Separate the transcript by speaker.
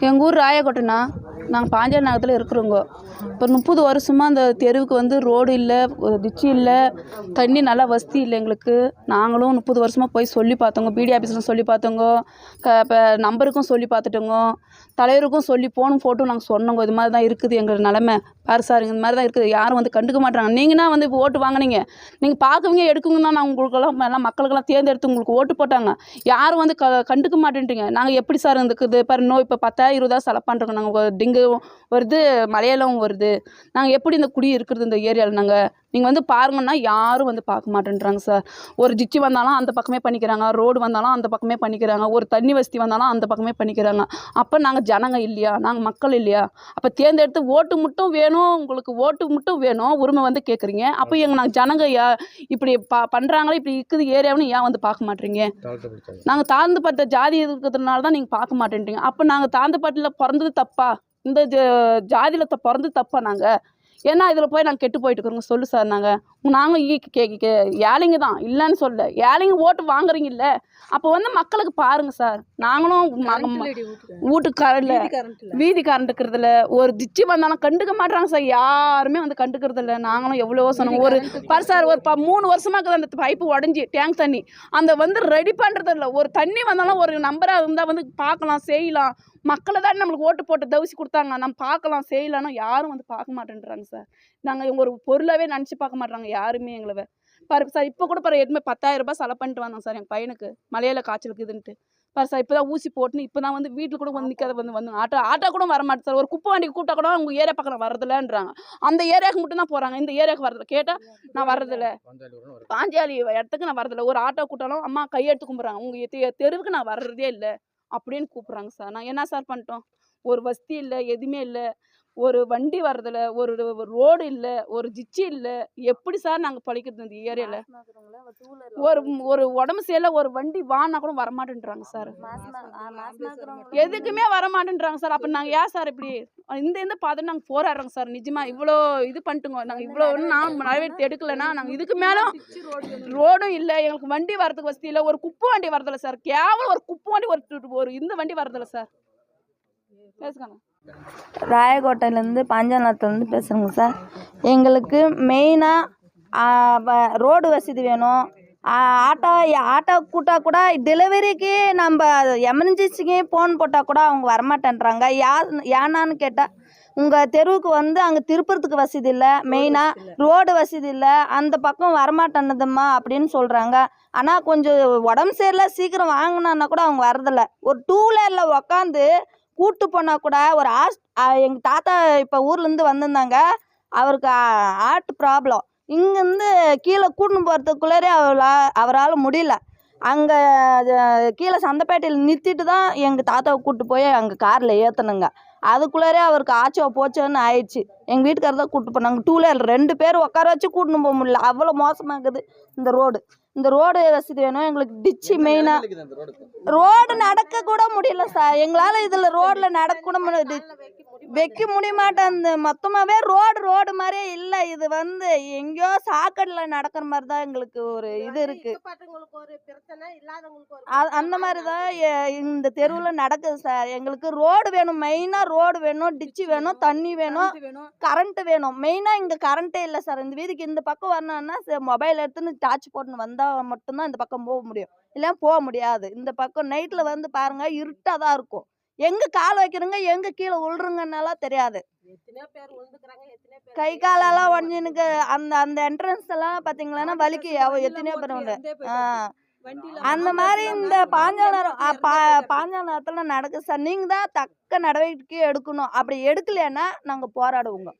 Speaker 1: எங்கள் ஊர் ராயக்கோட்டைண்ணா நாங்கள் பாஞ்சால நகரத்தில் இருக்கிறோங்க. இப்போ முப்பது வருஷமாக அந்த தெருவுக்கு வந்து ரோடு இல்லை டிச்சு இல்லை தண்ணி நல்லா வசதி இல்லை எங்களுக்கு. நாங்களும் முப்பது வருஷமாக போய் சொல்லி பார்த்தோங்க பிடி ஆஃபீஸில் சொல்லி பார்த்தோங்க க இப்போ நம்பருக்கும் சொல்லி பார்த்துட்டோங்க தலைவருக்கும் சொல்லி போனும் ஃபோட்டோ நாங்கள் சொன்னோங்க இது மாதிரி தான் இருக்குது எங்கள் நிலமை. பாரு சார் இந்த மாதிரி தான் இருக்குது. யாரும் வந்து கண்டுக்க மாட்டாங்க நீங்கள்னா வந்து இப்போ ஓட்டு வாங்கினீங்க. நீங்கள் பார்க்குவீங்க எடுக்குங்க தான் நான் உங்களுக்கெல்லாம் எல்லாம் மக்களுக்கெல்லாம் தேர்ந்தெடுத்து உங்களுக்கு ஓட்டு போட்டாங்க. யாரும் வந்து க கண்டுக்க மாட்டேன்ட்டீங்க. நாங்கள் எப்படி சார் இருக்குது பாரு நோய் இப்போ பத்தாயிரம் இருபதா செலவு பண்ணுறோங்க நாங்கள் டெங்கு வருது மலையாளம் வருது. நாங்கள் எப்படி இந்த குடி இருக்கிறது இந்த ஏரியாவில் நாங்கள் நீங்கள் வந்து பாருங்கன்னா யாரும் வந்து பார்க்க மாட்டேன்றாங்க சார் ஒரு டிச்சு வந்தாலும் அந்த பக்கமே பண்ணிக்கிறாங்க ரோடு வந்தாலும் அந்த பக்கமே பண்ணிக்கிறாங்க ஒரு தண்ணி வசதி வந்தாலும் அந்த பக்கமே பண்ணிக்கிறாங்க. அப்போ நாங்கள் ஜனங்க இல்லையா? நாங்கள் மக்கள் இல்லையா? அப்போ தேர்ந்தெடுத்து ஓட்டு மட்டும் வேணும் உங்களுக்கு ஓட்டு மட்டும் வேணும் உரிமை வந்து கேட்குறீங்க அப்போ எங்கள் நாங்கள் ஜனங்க இப்படி ப பண்ணுறாங்களே இப்படி இருக்குது ஏரியாவுன்னு ஏன் வந்து பார்க்க மாட்டீங்க? நாங்கள் தாழ்ந்துப்பட்ட ஜாதி இருக்கிறதுனால தான் நீங்கள் பார்க்க மாட்டேன்றீங்க. அப்போ நாங்கள் தாழ்ந்துப்பட்டில் பிறந்தது தப்பா? இந்த ஜாதியில த பிறந்தது தப்பா நாங்கள் ஏன்னா இதில் போய் நாங்கள் கெட்டு போயிட்டு இருக்கிறோங்க. சொல்லு சார் நாங்கள் நாங்கள் கே கே ஏழைங்க தான். இல்லைன்னு சொல்ல ஏழைங்க ஓட்டு வாங்குறீங்கல்ல. அப்போ வந்து மக்களுக்கு பாருங்க சார் நாங்களும் ம- வீட்டுக்கு. கரண்ட் வீதி கரண்ட் இருக்கிறதுல. ஒரு திச்சி வந்தாலும் கண்டுக்க மாட்டாங்க சார் யாருமே வந்து கண்டுக்கிறது இல்லை நாங்களும் எவ்வளவோ சொன்னோம். ஒரு பாரு சார் ஒரு மூணு வருஷமா இருக்குது அந்த பைப்பு உடஞ்சி டேங்க் தண்ணி. அந்த வந்து ரெடி பண்ணுறது இல்லை ஒரு தண்ணி வந்தாலும் ஒரு நம்பராக இருந்தால் வந்து பார்க்கலாம் செய்யலாம். மக்களை தான் நம்மளுக்கு ஓட்டு போட்டு தவிசி கொடுத்தாங்க. நம்ம பார்க்கலாம் செய்யலாம்னா யாரும் வந்து பார்க்க மாட்டேன்றாங்க சார். நாங்கள் ஒரு பொருளாகவே நினச்சி பார்க்க மாட்றாங்க யாருமே எங்களை பாரு சார் இப்போ கூட பாரு எதுவுமே பத்தாயிரம் ரூபாய் செலவு பண்ணிட்டு வந்தோம் சார் என் பையனுக்கு. மலையாள காய்ச்சலுக்கு இதுன்ட்டு பாரு சார் இப்போ தான் ஊசி போட்டுன்னு இப்போ தான் வந்து வீட்டில் கூட வந்து நிற்காத வந்து வந்து ஆட்டோ ஆட்டோ கூட வர மாட்டேன் சார். ஒரு குப்பை வண்டிக்கு கூட்டா கூட உங்கள் ஏரியா பக்கம் வரதில்லன்றாங்க. அந்த ஏரியாவுக்கு மட்டும் தான் போகிறாங்க இந்த ஏரியாவுக்கு வரதில்ல. கேட்டால் நான் வர்றதில்ல பாஞ்சாலி இடத்துக்கு நான் வரதில்ல. ஒரு ஆட்டோ கூட்டாலும் அம்மா கையெடுத்து கும்பிட்றாங்க. உங்கள் தெருவுக்கு நான் வர்றதே இல்லை. அப்படின்னு கூப்பிட்றாங்க சார். நான் என்ன சார் பண்ணிட்டோம்? ஒரு வசதி இல்லை எதுவுமே இல்லை. ஒரு வண்டி வர்றதில்ல ஒரு ரோடு இல்லை ஒரு ஜிச்சி இல்லை எப்படி சார் நாங்கள் பழிக்கிறது இந்த ஏரியாவில் ஒரு ஒரு உடம்பு சரியில்லை ஒரு வண்டி வானா கூட வரமாட்டேன்றாங்க சார். எதுக்குமே வரமாட்டேன்றாங்க சார். அப்போ நாங்கள் ஏன் சார் இப்படி? இந்த இந்த பார்த்துட்டு நாங்கள் போராடுறோங்க சார். நிஜமா இவ்வளோ இது பண்ணிட்டுங்க. நாங்கள் இவ்வளோ நான் நிறைவேற்றி எடுக்கலைன்னா நாங்கள் இதுக்கு மேலும் ரோடும் இல்லை. எங்களுக்கு வண்டி வரதுக்கு வசதி இல்லை. ஒரு குப்பை வண்டி வரதில்ல சார். கேவலம் ஒரு குப்பை வண்டி ஒரு ஒரு இந்த வண்டி வரதில்ல சார். பேசுங்க
Speaker 2: ராயக்கோட்டையிலேருந்து பாஞ்சாலத்துலேருந்து பேசுகிறேங்க சார். எங்களுக்கு மெயினாக ரோடு வசதி வேணும். ஆட்டோ ஆட்டோ கூட்டா கூட டெலிவரிக்கு நம்ம எமர்ஜென்சிக்கு ஃபோன் போட்டால் கூட அவங்க வரமாட்டேன்றாங்க. யார் ஏன்னான்னு கேட்டால் உங்கள் தெருவுக்கு வந்து அங்கே திருப்புறத்துக்கு வசதி இல்லை. மெயினாக ரோடு வசதி இல்லை. அந்த பக்கம் வரமாட்டேன்னுதும்மா அப்படின்னு சொல்கிறாங்க ஆனால் கொஞ்சம் உடம்பு சரியில்லை சீக்கிரம் வாங்கினான்னா கூட அவங்க வரதில்லை. ஒரு டூ வீலரில் உக்காந்து கூட்டு போனால் கூட ஒரு ஆஸ் எங்கள் தாத்தா இப்போ ஊர்லேருந்து வந்திருந்தாங்க. அவருக்கு ஹார்ட் ப்ராப்ளம் இங்கேருந்து கீழே கூட்டின்னு போகிறதுக்குள்ளே அவளா அவரால் முடியல. அங்கே கீழே சந்தைப்பேட்டையில் நிறுத்திட்டு தான் எங்கள் தாத்தாவை கூப்பிட்டு போய் அங்கே காரில் ஏற்றினுங்க அதுக்குள்ளே அவருக்கு ஆச்சோ போச்சோன்னு ஆயிடுச்சு. எங்கள் வீட்டுக்காரர் தான் கூப்பிட்டு போனாங்க. டூ வீலர் ரெண்டு பேர் உட்கார வச்சு கூட்டின்னு போக முடியல. அவ்வளோ மோசமாக இருக்குது இந்த ரோடு இந்த ரோடு வசதி வேணும் எங்களுக்கு டிச்சு மெயினாக ரோடு நடக்க கூட முடியல சார். எங்களால் இதில் ரோட்டில் நடக்க கூட முடியாது வைக்க முடிய மாட்டேன் இந்த மொத்தமாகவே ரோடு ரோடு மாதிரியே இல்லை. இது வந்து எங்கேயோ சாக்கடையில் நடக்கிற மாதிரி தான் எங்களுக்கு ஒரு இது இருக்குது அ- அந்த மாதிரி தான் இந்த தெருவில் நடக்குது சார் எங்களுக்கு ரோடு வேணும். மெயினாக ரோடு வேணும். டிச்சு வேணும். தண்ணி வேணும். கரண்ட்டு வேணும். மெயினாக இங்கே கரண்ட்டே இல்லை சார் இந்த வீதிக்கு இந்த பக்கம் வரணும்னா மொபைல் எடுத்துன்னு டார்ச் போட்டுன்னு வந்தால் மட்டும்தான் இந்த பக்கம் போக முடியும். இல்லை போக முடியாது. இந்த பக்கம் நைட்டில் வந்து பாருங்கள் இருட்டாக தான் இருக்கும். எங்கே கால் வைக்கிறோங்க எங்கே கீழே விழுறங்கன்னெல்லாம் தெரியாது. கை காலெல்லாம் ஒடிஞ்சுனுக்கு அந்த அந்த என்ட்ரன்ஸ் எல்லாம் பார்த்தீங்களன்னா வலிக்கு எத்தனையோ பேர் உண்டு அந்த மாதிரி இந்த பாஞ்சால நேரம் அ, பா பாஞ்சால நேரத்தில் நடக்குது சார் நீங்கள் தான் தக்க நடவடிக்கை எடுக்கணும். அப்படி எடுக்கலைன்னா நாங்கள் போராடுவோங்க.